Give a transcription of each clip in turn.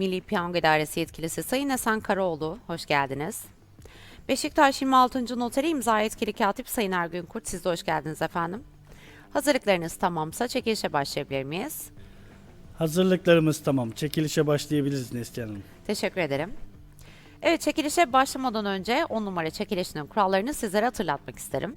Milli Piyango İdaresi Yetkilisi Sayın Esen Karaoğlu, hoş geldiniz. Beşiktaş 26. Noteri imza yetkili katip Sayın Ergün Kurt, siz de hoş geldiniz efendim. Hazırlıklarınız tamamsa çekilişe başlayabilir miyiz? Hazırlıklarımız tamam. Çekilişe başlayabiliriz Neslihan Hanım. Teşekkür ederim. Evet, çekilişe başlamadan önce 10 numara çekilişinin kurallarını sizlere hatırlatmak isterim.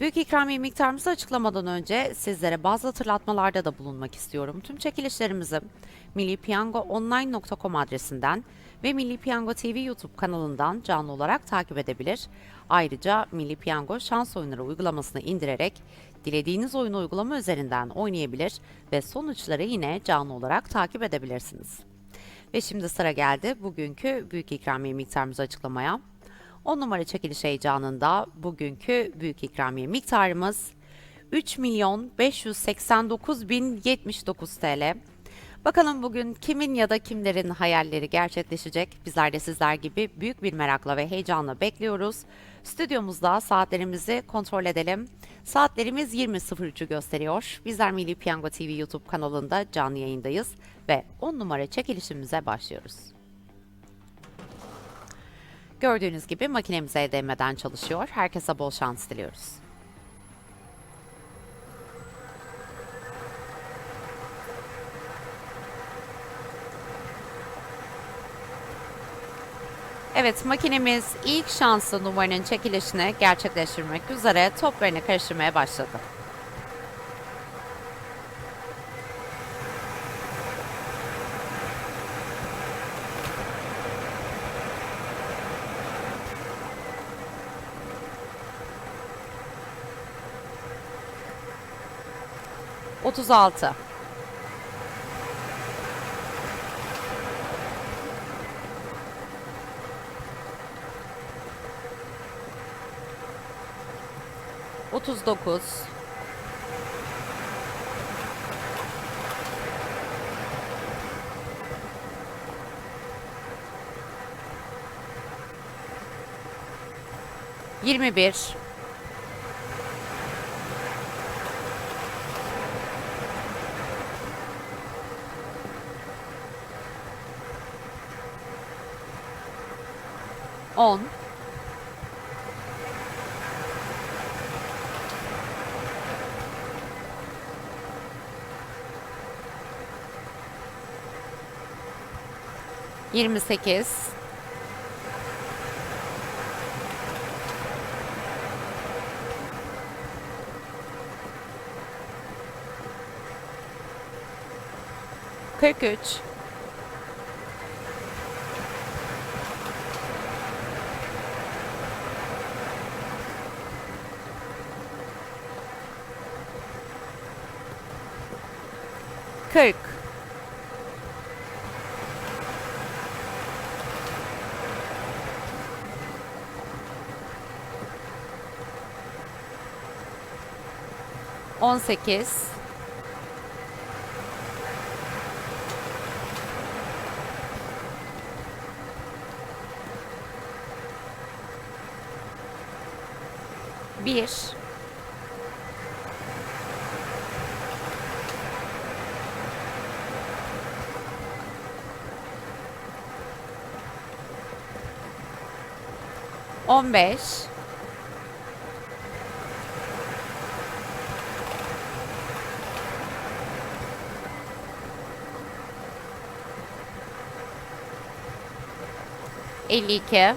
Büyük ikramiye miktarımızı açıklamadan önce sizlere bazı hatırlatmalarda da bulunmak istiyorum. Tüm çekilişlerimizi millipiyangoonline.com adresinden ve Milli Piyango TV YouTube kanalından canlı olarak takip edebilir. Ayrıca Milli Piyango şans oyunları uygulamasını indirerek dilediğiniz oyunu uygulama üzerinden oynayabilir ve sonuçları yine canlı olarak takip edebilirsiniz. Ve şimdi sıra geldi bugünkü büyük ikramiye miktarımızı açıklamaya. 10 numara çekiliş heyecanında bugünkü büyük ikramiye miktarımız 3 milyon 589 bin 79 TL. Bakalım bugün kimin ya da kimlerin hayalleri gerçekleşecek? Bizler de sizler gibi büyük bir merakla ve heyecanla bekliyoruz. Stüdyomuzda saatlerimizi kontrol edelim. Saatlerimiz 20.03'ü gösteriyor. Bizler Milli Piyango TV YouTube kanalında canlı yayındayız ve 10 numara çekilişimize başlıyoruz. Gördüğünüz gibi makinemize değmeden çalışıyor. Herkese bol şans diliyoruz. Evet makinemiz ilk şanslı numaranın çekilişini gerçekleştirmek üzere toplarını karıştırmaya başladı. Otuz altı. Otuz dokuz. Yirmi bir. On. Yirmi sekiz. 40 18 1 15 52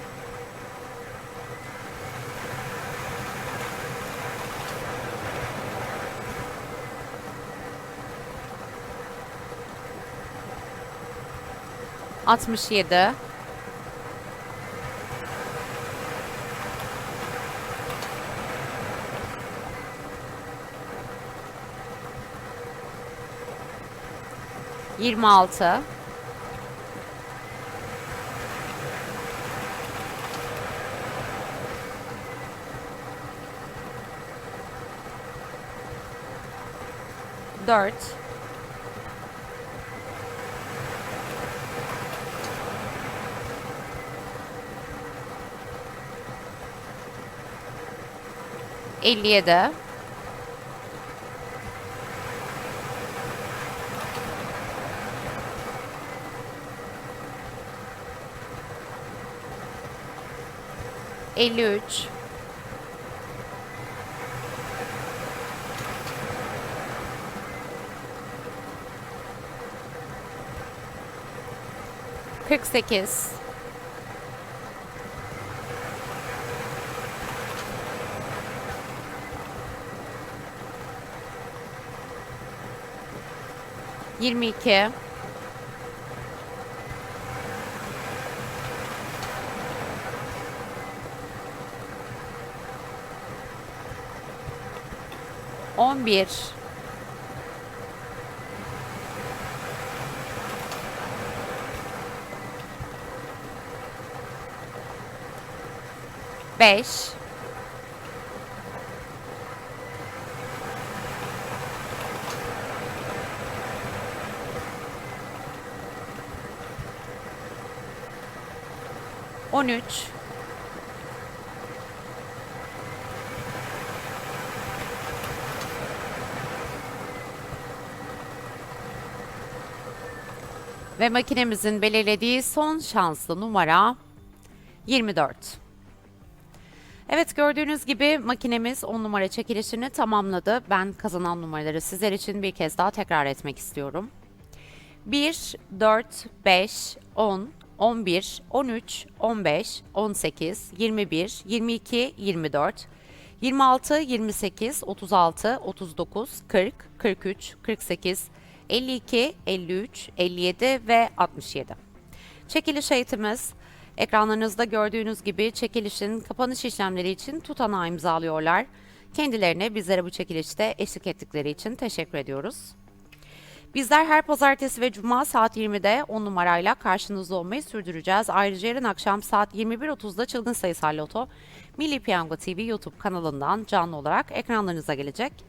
67 26 4 57 53 48 22 11 5 13 Ve makinemizin belirlediği son şanslı numara 24. Evet gördüğünüz gibi makinemiz 10 numara çekilişini tamamladı. Ben kazanan numaraları sizler için bir kez daha tekrar etmek istiyorum. 1, 4, 5, 10, 11, 13, 15, 18, 21, 22, 24, 26, 28, 36, 39, 40, 43, 48, 52, 53, 57 ve 67. Çekiliş eğitimiz ekranlarınızda gördüğünüz gibi çekilişin kapanış işlemleri için tutanağı imzalıyorlar. Kendilerine bizlere bu çekilişte eşlik ettikleri için teşekkür ediyoruz. Bizler her pazartesi ve cuma saat 20'de 10 numarayla karşınızda olmayı sürdüreceğiz. Ayrıca yarın akşam saat 21.30'da Çılgın Sayısal Loto Milli Piyango TV YouTube kanalından canlı olarak ekranlarınıza gelecek.